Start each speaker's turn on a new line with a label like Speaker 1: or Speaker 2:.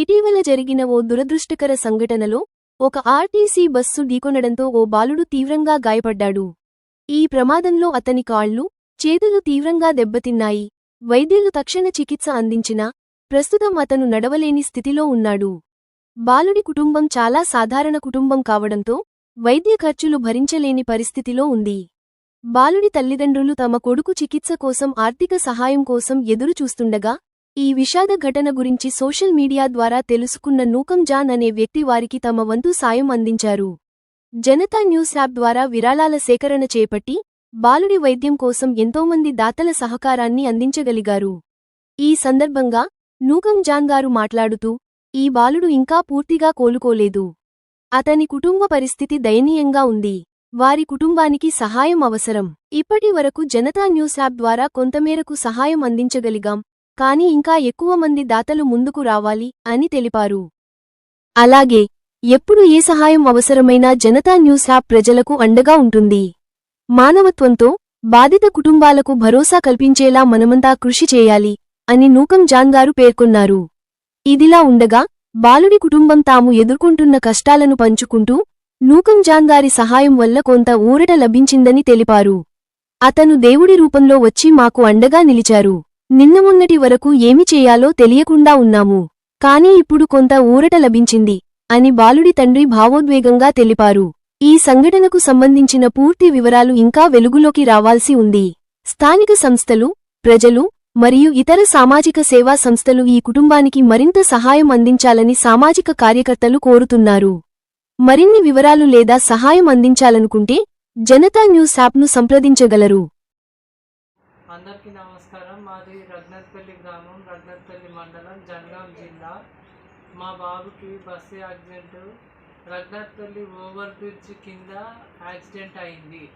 Speaker 1: ఇటీవల జరిగిన ఓ దురదృష్టకర సంఘటనలో ఒక ఆర్టీసీ బస్సు ఢీకొనడంతో ఓ బాలుడు తీవ్రంగా గాయపడ్డాడు. ఈ ప్రమాదంలో అతని కాళ్ళు చేతులు తీవ్రంగా దెబ్బతిన్నాయి. వైద్యులు తక్షణ చికిత్స అందించినా ప్రస్తుతం అతను నడవలేని స్థితిలో ఉన్నాడు. బాలుడి కుటుంబం చాలా సాధారణ కుటుంబం కావడంతో వైద్య ఖర్చులు భరించలేని పరిస్థితిలో ఉంది. బాలుడి తల్లిదండ్రులు తమ కొడుకు చికిత్స కోసం ఆర్థిక సహాయం కోసం ఎదురు చూస్తుండగా ఈ విషాద ఘటన గురించి సోషల్ మీడియా ద్వారా తెలుసుకున్న నూకం జాన్ అనే వ్యక్తి వారికి తమ వంతు సాయం అందించారు. జనతా న్యూస్ యాప్ ద్వారా విరాళాల సేకరణ చేపట్టి బాలుడి వైద్యం కోసం ఎంతోమంది దాతల సహకారాన్ని అందించగలిగారు. ఈ సందర్భంగా నూకం జాన్ గారు మాట్లాడుతూ ఈ బాలుడు ఇంకా పూర్తిగా కోలుకోలేదు. అతని కుటుంబ పరిస్థితి దయనీయంగా ఉంది. వారి కుటుంబానికి సహాయం అవసరం. ఇప్పటి వరకు జనతా న్యూస్ యాప్ ద్వారా కొంతమేరకు సహాయం అందించగలిగాం. కాని ఇంకా ఎక్కువ మంది దాతలు ముందుకు రావాలి అని తెలిపారు. అలాగే ఎప్పుడు ఏ సహాయం అవసరమైనా జనతా న్యూస్ యాప్ ప్రజలకు అండగా ఉంటుంది. మానవత్వంతో బాధిత కుటుంబాలకు భరోసా కల్పించేలా మనమంతా కృషి చేయాలి అని నూకం జాన్ గారు పేర్కొన్నారు. ఇదిలా ఉండగా బాలుడి కుటుంబం తాము ఎదుర్కొంటున్న కష్టాలను పంచుకుంటూ నూకం జాన్ గారి సహాయం వల్ల కొంత ఊరట లభించిందని తెలిపారు. అతను దేవుడి రూపంలో వచ్చి మాకు అండగా నిలిచారు. నిన్న మొన్నటి వరకు ఏమి చేయాలో తెలియకుండా ఉన్నాము. కాని ఇప్పుడు కొంత ఊరట లభించింది అని బాలుడి తండ్రి భావోద్వేగంగా తెలిపారు. ఈ సంఘటనకు సంబంధించిన పూర్తి వివరాలు ఇంకా వెలుగులోకి రావాల్సి ఉంది. స్థానిక సంస్థలు ప్రజలు మరియు ఇతర సామాజిక సేవా సంస్థలు ఈ కుటుంబానికి మరింత సహాయం అందించాలని సామాజిక కార్యకర్తలు కోరుతున్నారు. మరిన్ని వివరాలు లేదా సహాయం అందించాలనుకుంటే జనతా న్యూస్ యాప్ను సంప్రదించగలరు.
Speaker 2: అందరికీ నమస్కారం. మాది రఘునత్పల్లి గ్రామం రఘునత్పల్లి మండలం జనగాం జిల్లా. మా బాబుకి bus accident. Raghunathpalli over bridge కింద యాక్సిడెంట్ అయింది.